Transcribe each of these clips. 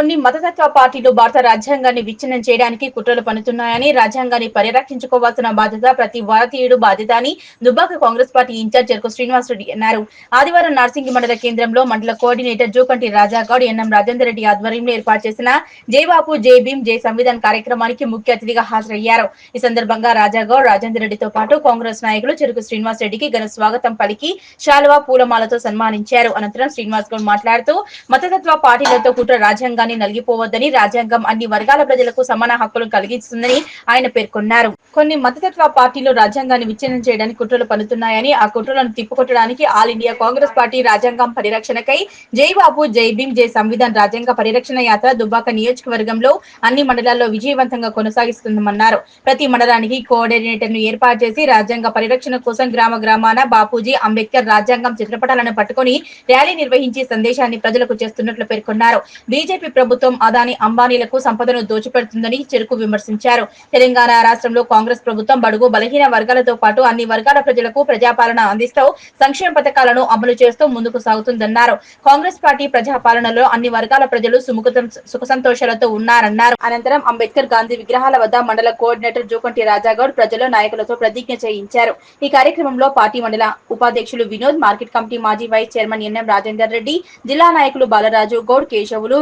కొన్ని మతతత్వ పార్టీలు భారత రాజ్యాంగాన్ని విచ్ఛిన్నం చేయడానికి కుట్రలు పనుతున్నాయని రాజ్యాంగాన్ని పరిరక్షించుకోవాల్సిన బాధ్యత ప్రతి భారతీయుడు బాధ్యత అని దుబ్బాక కాంగ్రెస్ పార్టీ ఇన్ఛార్జ్ చెరుకు శ్రీనివాసరెడ్డి అన్నారు. ఆదివారం నార్సింగి మండల కేంద్రంలో మండల కోఆర్డినేటర్ జూకంటి రాజాగౌడ్ ఎన్ఎం రాజేందర్ రెడ్డి ఆధ్వర్యంలో ఏర్పాటు చేసిన జై బాపు జై భీమ్ జై సంవిధాన్ కార్యక్రమానికి ముఖ్య అతిథిగా హాజరయ్యారు. ఈ సందర్భంగా రాజాగౌడ్ రాజేందర్ రెడ్డితో పాటు కాంగ్రెస్ నాయకులు చెరుకు శ్రీనివాస్ రెడ్డికి ఘన స్వాగతం పలికి శాలువా పూలమాలతో సన్మానించారు. అనంతరం శ్రీనివాస్ గౌడ్ మాట్లాడుతూ మతతత్వ పార్టీలతో కుట్ర రాజ్యాంగాన్ని నలిగిపోవద్దని రాజ్యాంగం అన్ని వర్గాల ప్రజలకు సమాన హక్కులు కలిగిస్తుందని ఆయన పేర్కొన్నారు. కొన్ని మతతత్వ పార్టీలు రాజ్యాంగాన్ని విచ్ఛిన్నం చేయడానికి కుట్రలు పన్నుతున్నాయని ఆ కుట్రలను తిప్పుకొట్టడానికి ఆల్ ఇండియా కాంగ్రెస్ పార్టీ రాజ్యాంగం పరిరక్షణకై జై బాబు జై భీమ్ జై సంవిధాన్ రాజ్యాంగ పరిరక్షణ యాత్ర దుబ్బాక నియోజకవర్గంలో అన్ని మండలాల్లో విజయవంతంగా కొనసాగిస్తుందన్నారు. ప్రతి మండలానికి కోఆర్డినేటర్ను ఏర్పాటు చేసి రాజ్యాంగ పరిరక్షణ కోసం గ్రామ గ్రామాన బాపూజీ అంబేద్కర్ రాజ్యాంగం చిత్రపటాలను పట్టుకుని ర్యాలీ నిర్వహించి సందేశాన్ని ప్రజలకు చేస్తున్నట్లు పేర్కొన్నారు. బీజేపీ ప్రభుత్వం అదాని అంబానీలకు సంపదను దోచిపెడుతుందని చెరుకు విమర్శించారు. తెలంగాణ రాష్ట్రంలో కాంగ్రెస్ ప్రభుత్వం బడుగు బలహీన వర్గాలతో పాటు అన్ని వర్గాల ప్రజలకు ప్రజాపాలన అందిస్తూ సంక్షేమ పథకాలను అమలు చేస్తూ ముందుకు సాగుతుందన్నారు. కాంగ్రెస్ పార్టీ ప్రజాపాలనలో అన్ని వర్గాల ప్రజలు సుముఖతం సుఖ సంతోషాలతో ఉన్నారన్నారు. అనంతరం అంబేద్కర్ గాంధీ విగ్రహాల వద్ద మండల కోఆర్డినేటర్ జోకంటి రాజాగౌడ్ ప్రజల నాయకులతో ప్రతిజ్ఞ చేయించారు. ఈ కార్యక్రమంలో పార్టీ మండల ఉపాధ్యక్షులు వినోద్ మార్కెట్ కమిటీ మాజీ vice chairman NM Rajender Reddy జిల్లా నాయకులు బాలరాజు గౌడ్ కేశవులు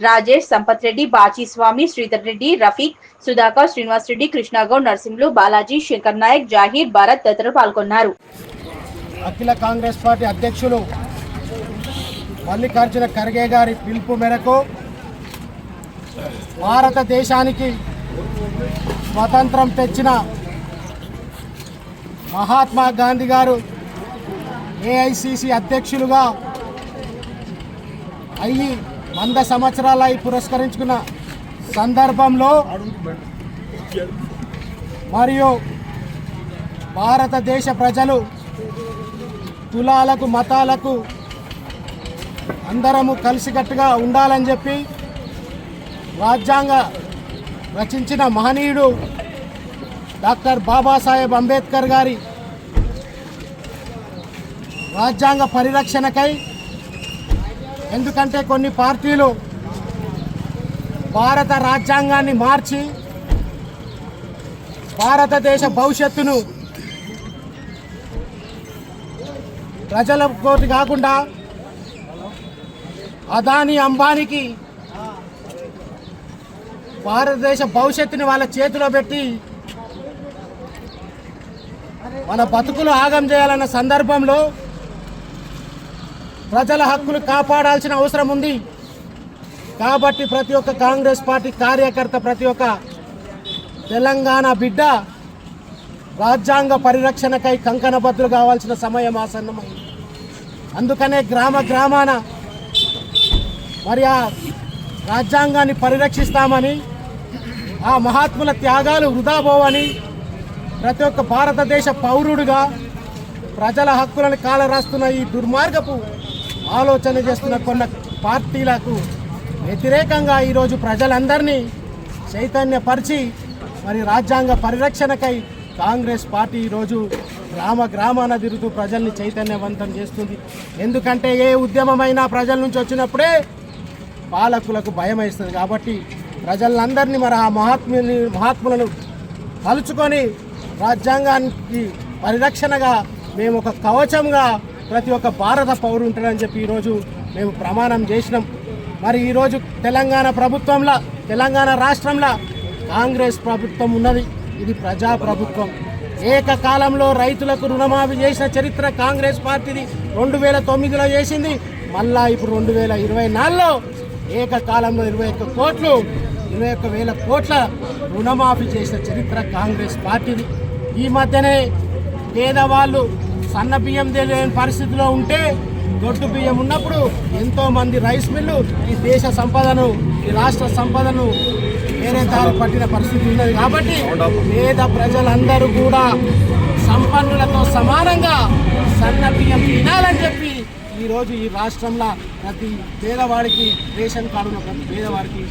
రాజేష్ సంపత్ రెడ్డి బాచి స్వామి శ్రీధర్ రెడ్డి రఫీక్ సుధాకర్ శ్రీనివాస్ రెడ్డి కృష్ణాగౌడ్ నర్సింహులు బాలాజీ శంకర్ నాయక్ జాహీర్ భారత్ తదితరులు పాల్గొన్నారు. అఖిల కాంగ్రెస్ పార్టీ అధ్యక్షులు మల్లికార్జున ఖర్గే గారి పిలుపు మేరకు భారతదేశానికి స్వతంత్రం తెచ్చిన మహాత్మా గాంధీ గారు ఏఐసిసి అధ్యక్షులుగా అయ్యి వంద సంవత్సరాలై పురస్కరించుకున్న సందర్భంలో మరియు భారతదేశ ప్రజలు కులాలకు మతాలకు అందరము కలిసికట్టుగా ఉండాలని చెప్పి రాజ్యాంగ రచించిన మహనీయుడు డాక్టర్ బాబాసాహెబ్ అంబేద్కర్ గారి రాజ్యాంగ పరిరక్షణకై ఎందుకంటే కొన్ని పార్టీలు భారత రాజ్యాంగాన్ని మార్చి భారతదేశ భవిష్యత్తును ప్రజల కోటి కాకుండా అదాని అంబానీకి భారతదేశ భవిష్యత్తుని వాళ్ళ చేతిలో పెట్టి మన బతుకులు ఆగం చేయాలన్న సందర్భంలో ప్రజల హక్కులు కాపాడాల్సిన అవసరం ఉంది. కాబట్టి ప్రతి ఒక్క కాంగ్రెస్ పార్టీ కార్యకర్త ప్రతి ఒక్క తెలంగాణ బిడ్డ రాజ్యాంగ పరిరక్షణకై కంకణబద్దులు కావాల్సిన సమయం ఆసన్నమైంది. అందుకనే గ్రామ గ్రామాన మరి ఆ రాజ్యాంగాన్ని పరిరక్షిస్తామని ఆ మహాత్ముల త్యాగాలు వృధా పోవని ప్రతి ఒక్క భారతదేశ పౌరుడిగా ప్రజల హక్కులను కాలరాస్తున్న ఈ దుర్మార్గపు ఆలోచన చేస్తున్న కొన్ని పార్టీలకు వ్యతిరేకంగా ఈరోజు ప్రజలందరినీ చైతన్యపరిచి మరి రాజ్యాంగ పరిరక్షణకై కాంగ్రెస్ పార్టీ ఈరోజు గ్రామ గ్రామాన తిరుగుతూ ప్రజల్ని చైతన్యవంతం చేస్తుంది. ఎందుకంటే ఏ ఉద్యమమైనా ప్రజల నుంచి వచ్చినప్పుడే పాలకులకు భయం వేస్తుంది కాబట్టి ప్రజలందరినీ మరి ఆ మహాత్ముని మహాత్ములను కలుచుకొని రాజ్యాంగానికి పరిరక్షణగా మేము ఒక కవచంగా ప్రతి ఒక్క భారత పౌరు ఉంటాడని చెప్పి ఈరోజు మేము ప్రమాణం చేసినాం. మరి ఈరోజు తెలంగాణ ప్రభుత్వంలో తెలంగాణ రాష్ట్రంలో కాంగ్రెస్ ప్రభుత్వం ఉన్నది. ఇది ప్రజా ప్రభుత్వం ఏకకాలంలో రైతులకు రుణమాఫీ చేసిన చరిత్ర కాంగ్రెస్ పార్టీది రెండు వేల తొమ్మిదిలో చేసింది. మళ్ళా ఇప్పుడు రెండు వేల ఇరవై నాలుగులో ఏకకాలంలో ఇరవై ఒక్క కోట్లు ఇరవై ఒక్క వేల కోట్ల రుణమాఫీ చేసిన చరిత్ర కాంగ్రెస్ పార్టీది. ఈ మధ్యనే పేదవాళ్ళు సన్న బియ్యం తెలియని పరిస్థితిలో ఉంటే దొడ్డు బియ్యం ఉన్నప్పుడు ఎంతో మంది రైస్ మిల్లు ఈ దేశ సంపదను ఈ రాష్ట్ర సంపదను వేరే దారి పట్టిన పరిస్థితి ఉన్నది. కాబట్టి పేద ప్రజలందరూ కూడా సంపన్నులతో సమానంగా సన్న బియ్యం తినాలని చెప్పి ఈరోజు ఈ రాష్ట్రంలో ప్రతి పేదవాడికి రేషన్ కార్డు ప్రతి పేదవాడికి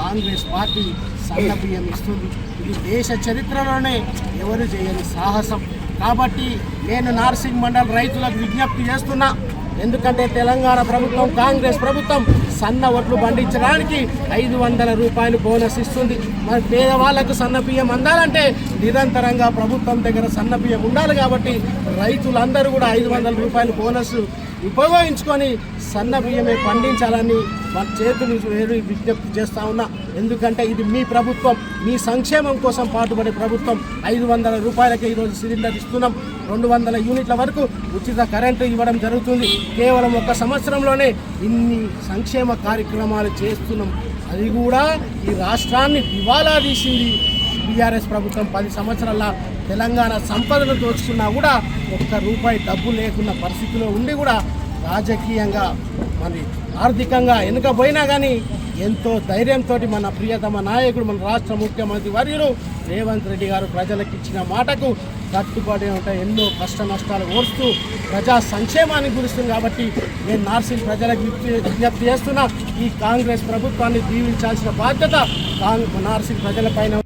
కాంగ్రెస్ పార్టీ సన్న బియ్యం ఇస్తుంది. ఇది దేశ చరిత్రలోనే ఎవరు చేయని సాహసం. కాబట్టి నేను నార్సింగ్ మండల్ రైతులకు విజ్ఞప్తి చేస్తున్నా. ఎందుకంటే తెలంగాణ ప్రభుత్వం కాంగ్రెస్ ప్రభుత్వం సన్న ఓట్లు పండించడానికి ఐదు వందల రూపాయలు బోనస్ ఇస్తుంది. మరి పేదవాళ్ళకు సన్న బియ్యం అందాలంటే నిరంతరంగా ప్రభుత్వం దగ్గర సన్న బియ్యం ఉండాలి కాబట్టి రైతులందరూ కూడా ఐదు వందల రూపాయలు బోనస్ ఉపయోగించుకొని సన్న బియ్యమే పండించాలని మన చేతులు వేరు విజ్ఞప్తి చేస్తా ఉన్నా. ఎందుకంటే ఇది మీ ప్రభుత్వం మీ సంక్షేమం కోసం పాటుపడే ప్రభుత్వం. ఐదు వందల రూపాయలకి ఈరోజు సిలిండర్ ఇస్తున్నాం. రెండు వందల యూనిట్ల వరకు ఉచిత కరెంటు ఇవ్వడం జరుగుతుంది. కేవలం ఒక సంవత్సరంలోనే ఇన్ని సంక్షేమ కార్యక్రమాలు చేస్తున్నాం. అది కూడా ఈ రాష్ట్రాన్ని దివాలా తీసింది. బీఆర్ఎస్ ప్రభుత్వం పది సంవత్సరాల తెలంగాణ సంపదను దోచుకున్నా కూడా ఒక్క రూపాయి డబ్బు లేకున్న పరిస్థితిలో ఉండి కూడా రాజకీయంగా మరి ఆర్థికంగా వెనుకపోయినా కానీ ఎంతో ధైర్యంతో మన ప్రియతమ నాయకుడు మన రాష్ట్ర ముఖ్యమంత్రి వర్యులు రేవంత్ రెడ్డి గారు ప్రజలకు ఇచ్చిన మాటకు కట్టుబడి ఉంటాయి ఎన్నో కష్ట నష్టాలు ఓడుస్తూ ప్రజా సంక్షేమాన్ని గురిస్తుంది కాబట్టి నేను నార్సింగ్ ప్రజలకు విజ్ఞప్తి విజ్ఞప్తి చేస్తున్నా ఈ కాంగ్రెస్ ప్రభుత్వాన్ని దీవించాల్సిన బాధ్యత కాంగ్ నార్సింగ్ ప్రజలపైన